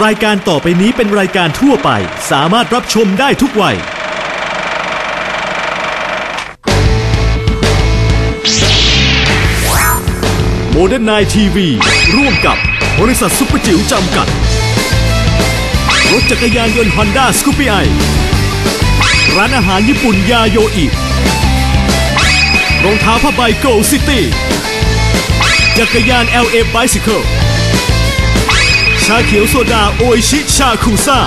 รายการต่อไปนี้เป็นรายการทั่วไป สามารถรับชมได้ทุกวัย โมเดิร์นไนทีวีร่วมกับบริษัทซุปเปอร์จิ๋วจำกัด รถจักรยานยนต์ฮอนด้าสกูปี้ไอร้านอาหารญี่ปุ่นยาโยอิรองเท้าผ้าใบโกลซิตี้จักรยาน LA Bicycle ชาเขียวโซดาโอิชิชาคูซ่า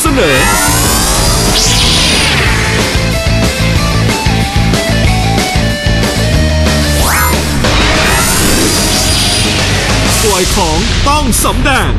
เสนอปล่อยของต้องสำแดง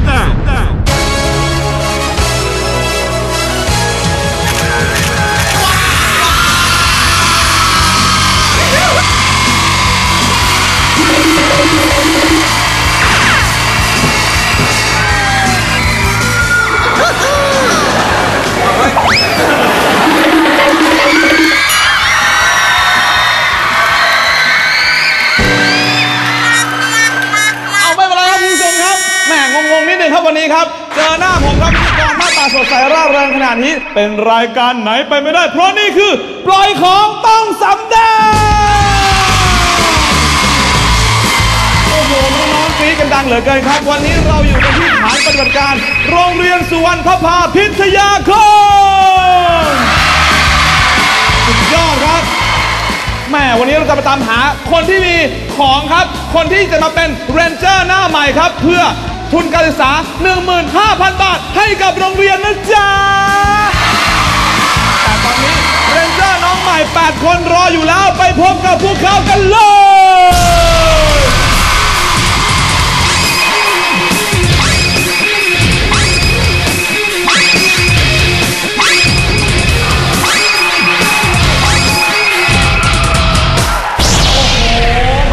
ครับวันนี้ครับ เจอหน้าผมครับพิธีกรหน้าตาสดใสร่าเริงขนาดนี้ เป็นรายการไหนไปไม่ได้ เพราะนี่คือ ปล่อยของต้องสำแดง โอ้โหน้องๆกรี๊ดกันดังเหลือเกินครับ วันนี้เราอยู่กันที่ฐานปฏิบัติการ โรงเรียนสุวรรณพภาพิทยาคมสุดยอดครับแหม่วันนี้เราจะมาตามหาคนที่มีของครับ คนที่จะมาเป็นเรนเจอร์หน้าใหม่ครับ เพื่อ ทุนการศึกษา 15,000 บาท ให้กับโรงเรียนนะจ๊ะ แต่ตอนนี้เรนเจอร์น้องใหม่ 8 คนรออยู่แล้วไปพบกับพวกเขากันเลย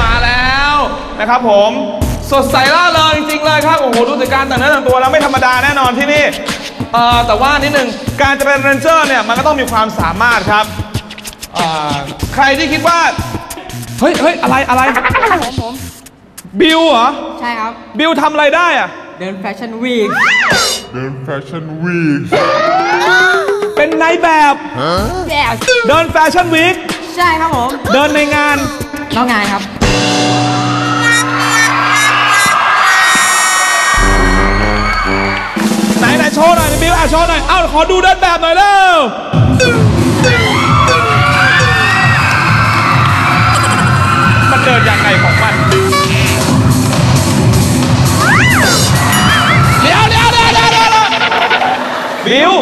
มาแล้วนะครับผม สดใสล่าเริงจ ริงๆเลยครับ โอ้โห ดูจากการแต่งเนื้อแต่งตัวแล้วไม่ธรรมดาแน่นอนที่นี่เอ่อแต่ว่านิดนึง การจะเป็นเรนเจอร์เนี่ย มันก็ต้องมีความสามารถครับเอ่อใครที่คิดว่า เฮ้ยเฮ้ยอะไรอะไร ผมผมบิวเหรอ ใช่ครับ บิวทำอะไรได้อะ เดินแฟชั่นวีคเป็นนายแบบ แย่เดินแฟชั่นวีค ใช่ครับผม เดินในงานน้องงานครับ โชว์หน่อยบิวอะโชว์หน่อย เอ้าขอดูเดินแบบหน่อยเร็วมันเดินยังไงของมัน เดี๋ยวเดี๋ยวเดี๋ยวเดี๋ยวเดี๋ยวบิว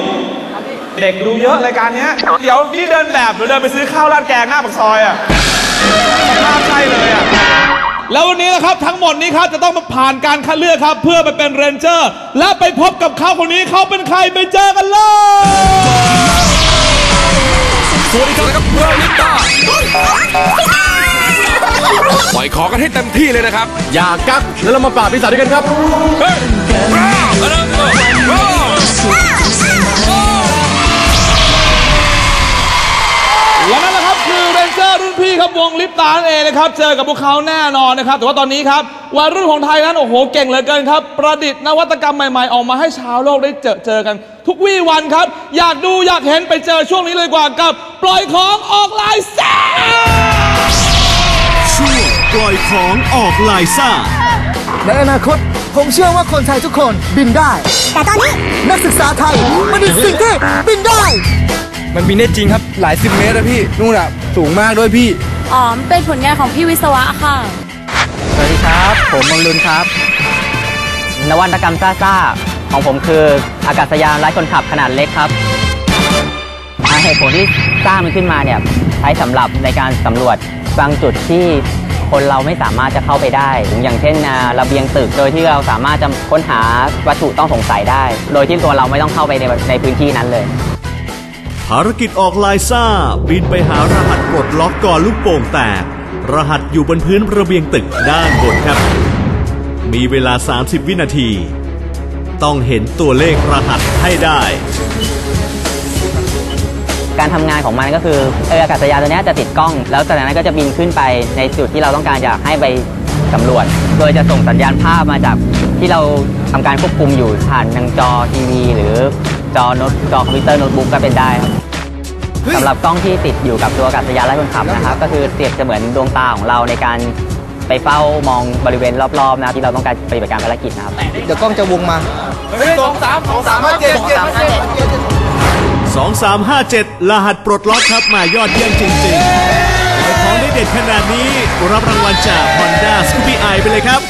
เด็กดูเยอะรายการเนี้ย เดี๋ยวนี่เดินแบบหรือเดินไปซื้อข้าวราดแกงหน้าปากซอยอะภาพใช่เลยอะ แล้ววันนี้นะครับทั้งหมดนี้ครับจะต้องมาผ่านการคัดเลือกครับ เพื่อไปเป็นเรนเจอร์ และไปพบกับเขาคนนี้เขาเป็นใครไปเจอกันเลย สวัสดีครับเราลิต้าปล่อยของกันให้เต็มที่เลยนะครับ อย่ากักแล้วเรามาปราบปีศาจด้วยกันครับ เฮ้ย วงลิปตานั่นเองนะครับ เจอกับพวกเขาแน่นอนนะครับ แต่ว่าตอนนี้ครับวัยรุ่นของไทยนั้นโอ้โหเก่งเหลือเกินครับ ประดิษฐ์นวัตกรรมใหม่ๆ ออกมาให้ชาวโลกได้เจอเจอกัน ทุกวี่วันครับ อยากดูอยากเห็นไปเจอช่วงนี้เลยดีกว่ากับ ปล่อยของออกลายแซ่บช่วงปล่อยของออกลายซ่าในอนาคต ผมเชื่อว่าคนไทยทุกคนบินได้ แต่ตอนนี้นักศึกษาไทยมันเป็นสิ่งที่บินได้ มันบินได้จริงครับหลายสิบเมตรอะพี่นู่นอะสูงมากด้วยพี่ อ๋อเป็นผลงานของพี่วิศวะค่ะ สวัสดีครับ ผมมังลุนครับ นวัตกรรมซ่าๆของผมคืออากาศยานไร้คนขับขนาดเล็กครับอ่าเหตุผลที่สร้างมันขึ้นมาเนี่ยใช้สำหรับในการสำรวจบางจุดที่คนเราไม่สามารถจะเข้าไปได้ อย่างเช่นอ่าระเบียงตึกโดยที่เราสามารถจะค้นหาวัตถุต้องสงสัยได้ โดยที่ตัวเราไม่ต้องเข้าไปในในพื้นที่นั้นเลย ภารกิจออกลายซ่า บินไปหารหัสปลดล็อกก่อนลูกโป่งแตก รหัสอยู่บนพื้นระเบียงตึกด้านบนครับ มีเวลา 30 วินาที ต้องเห็นตัวเลขรหัสให้ได้ การทำงานของมันก็คือเอออากาศยานตัวนี้จะติดกล้อง แล้วจากนั้นก็จะบินขึ้นไปในจุดที่เราต้องการอยากให้ไปสำรวจ โดยจะส่งสัญญาณภาพมาจากที่ที่เราทำการควบคุมอยู่ผ่านทางจอทีวี หรือ จอโน้ตจอคอมพิวเตอร์โน้ตบุ๊กก็เป็นได้ครับสำหรับกล้องที่ติดอยู่กับตัวอากาศยานไร้คนขับนะครับ ก็คือเปรียบเสมือนดวงตาของเราในการไปเฝ้ามองบริเวณรอบๆนะครับที่เราต้องการปฏิบัติการภารกิจนะครับเดี๋ยวกล้องจะวงมา2357รหัสปลดล็อกครับมายอดเยี่ยมจริงๆขายของได้เด็ดขนาดนี้รับรางวัลจาก Honda Scoopy i ไปเลยครับ